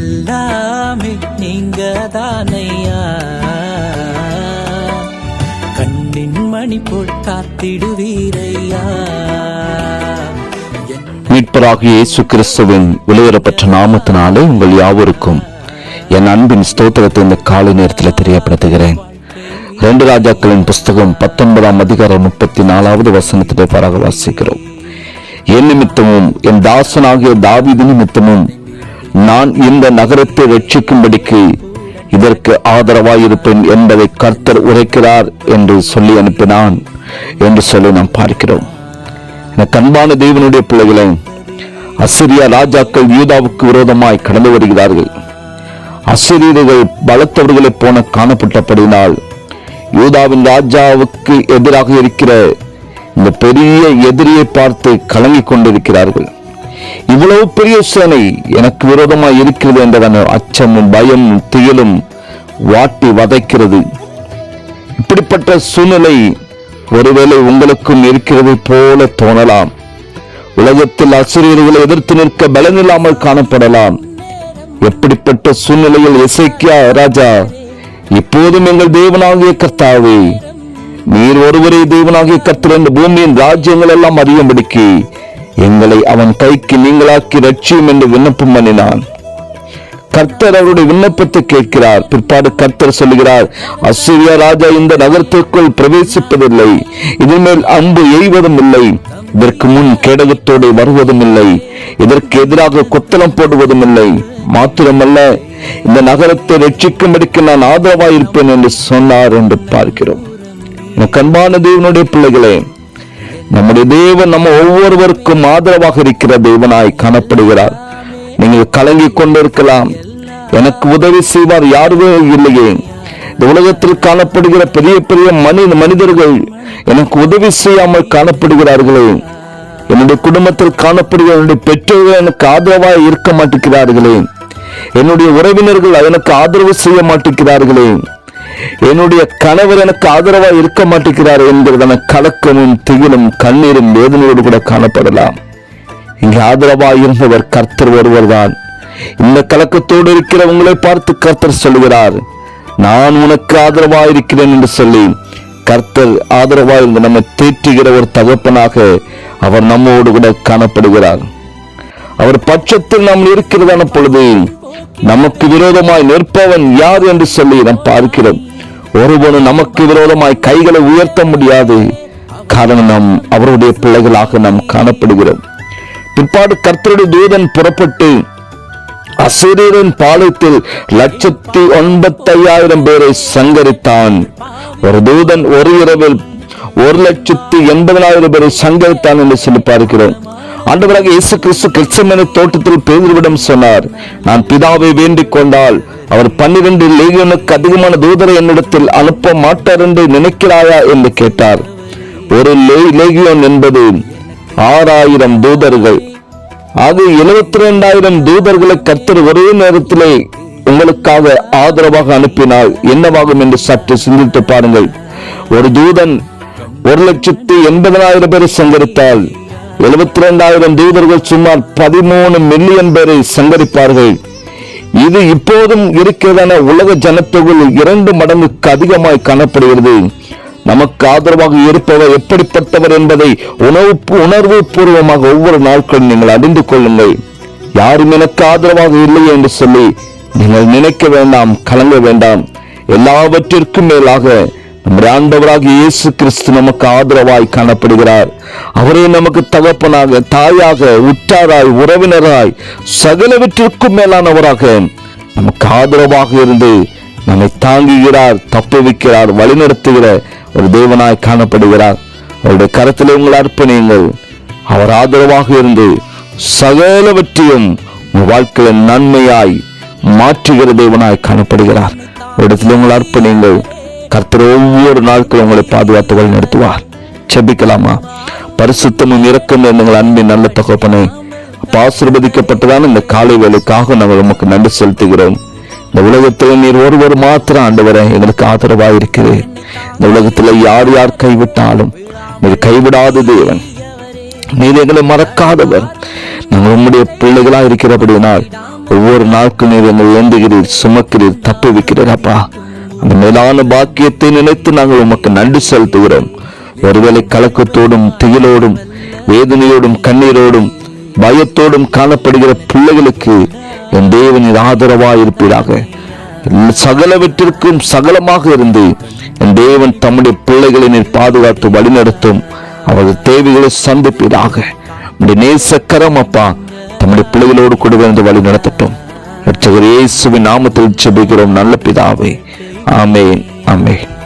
எல்லாமே நீங்க தானையா கண்ணின் மணி போல் காத்திடுவீரையா? மீட்பராகிய இயேசு கிறிஸ்துவின் விலையேறப்பட்ட நாமத்தினாலே உங்கள் யாவருக்கும் என் அன்பின் ஸ்தோத்திரத்தை இந்த காலை நேரத்தில் தெரியப்படுத்துகிறேன். ரெண்டு ராஜாக்களின் புஸ்தகம் பத்தொன்பதாம் அதிகாரம் முப்பத்தி நாலாவது வசனத்திலே பராக வாசிக்கிறோம். என் நிமித்தமும் என் தாசனாகிய தாவிதி நிமித்தமும் நான் இந்த நகரத்தை ரட்சிக்கும்படிக்கு இதற்கு ஆதரவாயிருப்பேன் என்பதை கர்த்தர் உரைக்கிறார் என்று சொல்லி அனுப்பினான் என்று சொல்லி நாம் பார்க்கிறோம். எனக்கு அன்பான தேவனுடைய அசிரியா ராஜாக்கள் யூதாவுக்கு விரோதமாய் கடந்து வருகிறார்கள். அசிரியர்கள் பலத்தவர்களைப் போன காணப்பட்டபடினால் யூதாவின் ராஜாவுக்கு எதிராக இருக்கிற இந்த பெரிய எதிரியை பார்த்து கலங்கிக் கொண்டிருக்கிறார்கள். இவ்வளவு பெரிய சேனை எனக்கு விரோதமாய் இருக்கிறது என்றதான அச்சமும் பயமும் துயலும் வாட்டி வதைக்கிறது. இப்படிப்பட்ட சூழ்நிலை ஒருவேளை உங்களுக்கும் இருக்கிறது போல தோணலாம். உலகத்தில் அசிரியர்களை எதிர்த்து நிற்க பலனில்லாமல் காணப்படலாம். எப்படிப்பட்ட சூழ்நிலையில் இசைக்கியா ராஜா இப்போதும் எங்கள் தேவனாகிய கர்த்தாவே நீர் ஒருவரே தேவனாகிய கர்த்தர் என்று பூமியின் ராஜ்யங்கள் எல்லாம் அறியும்படிக்கு எங்களை அவன் கைக்கு நீங்களாக்கி ரட்சியும் என்று விண்ணப்பம் பண்ணினான். கர்த்தர் அவருடைய விண்ணப்பத்தை கேட்கிறார். பிற்பாடு கர்த்தர் சொல்லுகிறார் அசூரியா ராஜா இந்த நகரத்திற்குள் பிரவேசிப்பதில்லை. இனிமேல் அம்பு எய்வதும் இல்லை. இதற்கு முன் கேடகத்தோடு வருவதும் இல்லை. இதற்கு எதிராக கொத்தளம் போடுவதும் இல்லை. மாத்திரமல்ல இந்த நகரத்தை ரட்சிக்கும்படிக்கு நான் ஆதரவாயிருப்பேன் என்று சொன்னார் என்று பார்க்கிறோம். கண்பான தேவனுடைய பிள்ளைகளே நம்முடைய தேவன் நம்ம ஒவ்வொருவருக்கும் ஆதரவாக இருக்கிற தேவனாய் காணப்படுகிறார். நீங்கள் கலங்கி கொண்டிருக்கலாம். எனக்கு உதவி செய்வார் யாருமே இல்லையே. இந்த உலகத்தில் காணப்படுகிற பெரிய பெரிய மனித மனிதர்கள் எனக்கு உதவி செய்யாமல் காணப்படுகிறார்களே. என்னுடைய குடும்பத்தில் காணப்படுகிற என்னுடைய பெற்றோர்கள் எனக்கு ஆதரவாக இருக்க மாட்டேங்கிறார்களே. என்னுடைய உறவினர்கள் எனக்கு ஆதரவு செய்ய மாட்டேங்கிறார்களே. என்னுடைய கணவர் எனக்கு ஆதரவாக இருக்க மாட்டேங்கிறார் என்கிறதான கலக்கமும் திகிலும் கண்ணீரும் வேதனையோடு கூட காணப்படலாம். இங்கே ஆதரவாக இருந்தவர் கர்த்தர் ஒருவர் தான் இந்த கலக்கத்தோடு இருக்கிறவங்களை பார்த்து கர்த்தர் சொல்லுகிறார் நான் உனக்கு ஆதரவாக இருக்கிறேன் என்று சொல்லி கர்த்தர் ஆதரவாக இருந்து நம்மை தேற்றுகிற ஒரு தகப்பனாக அவர் நம்மோடு கூட காணப்படுகிறார். அவர் பட்சத்தில் நாம் இருக்கிறதான பொழுது நமக்கு விரோதமாய் நிற்பவன் யார் என்று சொல்லி நாம் பார்க்கிறோம். ஒருவனும் நமக்கு விரோதமாய் கைகளை உயர்த்த முடியாது. காரணம் நாம் அவருடைய பிள்ளைகளாக நாம் காணப்படுகிறோம். பிற்பாடு கர்த்தருடைய தூதன் புறப்பட்டு அசிரியரின் பாலத்தில் லட்சத்தி ஒன்பத்தையாயிரம் பேரை சங்கரித்தான். ஒரு தூதன் ஒரு இரவில் ஒரு லட்சத்தி எண்பதாயிரம் பேரை சங்கரித்தான் என்று சொல்லி பார்க்கிறோம். ஆண்டவராக இயேசு கிறிஸ்து கிறிஸ்தமன தோட்டத்தில் பேதுருவிடம் சொன்னார் நான் பிதாவை வேண்டிக் கொண்டால் அவர் பன்னிரண்டு லேகியனுக்கு அதிகமான தூதரை என்னிடத்தில் அனுப்ப மாட்டார் என்று நினைக்கிறாயா? என்று கேட்டார். ஒரு லே- லேகியோன் என்பது ஆறாயிரம் தூதர்கள். ஆக எழுபத்தி ரெண்டாயிரம் தூதர்களை கர்த்தர் ஒரே நேரத்திலே உங்களுக்காக ஆதரவாக அனுப்பினால் என்னவாகும் என்று சற்று சிந்தித்து பாருங்கள். ஒரு தூதன் ஒரு லட்சத்தி எண்பதனாயிரம் பேரை சங்கரித்தால் எழுபத்தி ரெண்டாயிரம் தூதர்கள் சுமார் பதிமூணு மில்லியன் பேரை சங்கரிப்பார்கள். இது இப்போதும் இருக்கிறதான உலக ஜனத்தொகையில் இரண்டு மடங்குக்கு அதிகமாய் காணப்படுகிறது. நமக்கு ஆதரவாக இருப்பவர் எப்படிப்பட்டவர் என்பதை உணவு உணர்வு பூர்வமாக ஒவ்வொரு நாட்களும் நீங்கள் அறிந்து கொள்ளுங்கள். யாரும் எனக்கு ஆதரவாக இல்லை என்று சொல்லி நீங்கள் நினைக்க வேண்டாம் கலங்க வேண்டாம். எல்லாவற்றிற்கும் மேலாக நம்முடைய ஆண்டவராக இயேசு கிறிஸ்து நமக்கு ஆதரவாய் காணப்படுகிறார். அவரே நமக்கு தகப்பனாக தாயாக உற்றாராய் உறவினராய் சகலவற்றிற்கும் மேலானவராக நமக்கு ஆதரவாக இருந்து நம்மை தாங்குகிறார் தப்புவிக்கிறார் வழிநடத்துகிற ஒரு தேவனாய் காணப்படுகிறார். அவருடைய கரத்தில் உங்களை அர்ப்பணியுங்கள். அவர் ஆதரவாக இருந்து சகலவற்றையும் உங்கள் வாழ்க்கையில நன்மையாய் மாற்றுகிற தேவனாய் காணப்படுகிறார். இடத்தில் உங்கள் அர்ப்பணியுங்கள். கர்த்தர் ஒவ்வொரு நாட்களும் உங்களை பாதுகாத்து வழி நடத்துவார் செபிக்கலாமா பரிசுத்தமும் இரக்கம் எங்கள் அன்பின் நல்ல தகப்பனை அப்ப ஆசீர்வதிக்கப்பட்டதான இந்த காலை வேலைக்காக நாங்கள் உமக்கு நன்றி செலுத்துகிறோம். இந்த உலகத்தில் நீர் ஒருவர் மாத்திரம் ஆண்டவரை எங்களுக்கு ஆதரவாக இருக்கிறேன் இந்த உலகத்தில் யார் யார் கைவிட்டாலும் நீர் கைவிடாத தேவன். நீர் எங்களை மறக்காதவர். நாங்கள் உம்முடைய பிள்ளைகளாக இருக்கிறபடியினால் ஒவ்வொரு நாட்கள் நீர் எங்களை ஏந்துகிறீர் சுமக்கிறீர் தப்பு வைக்கிறீர் அப்பா. அந்த மேலான பாக்கியத்தை நினைத்து நாங்கள் உமக்கு நன்றி செலுத்துகிறோம். ஒருவேளை கலக்கத்தோடும் திகிலோடும் வேதனையோடும் கண்ணீரோடும் பயத்தோடும் காணப்படுகிற பிள்ளைகளுக்கு என் தேவனின் ஆதரவா இருப்பீராக சகலவற்றிற்கும் சகலமாக இருந்து என் தேவன் தம்முடைய பிள்ளைகளை நீர் பாதுகாத்து வழிநடத்தும். அவரது தேவைகளை சந்திப்பீராக. உம்முடைய நேசக்கரம் அப்பா தம்முடைய பிள்ளைகளோடு கூட வந்து வழி நடத்தட்டும் இயேசுவின் நாமத்தில் செபிக்கிறோம் நல்ல பிதாவை. Amén. Amén.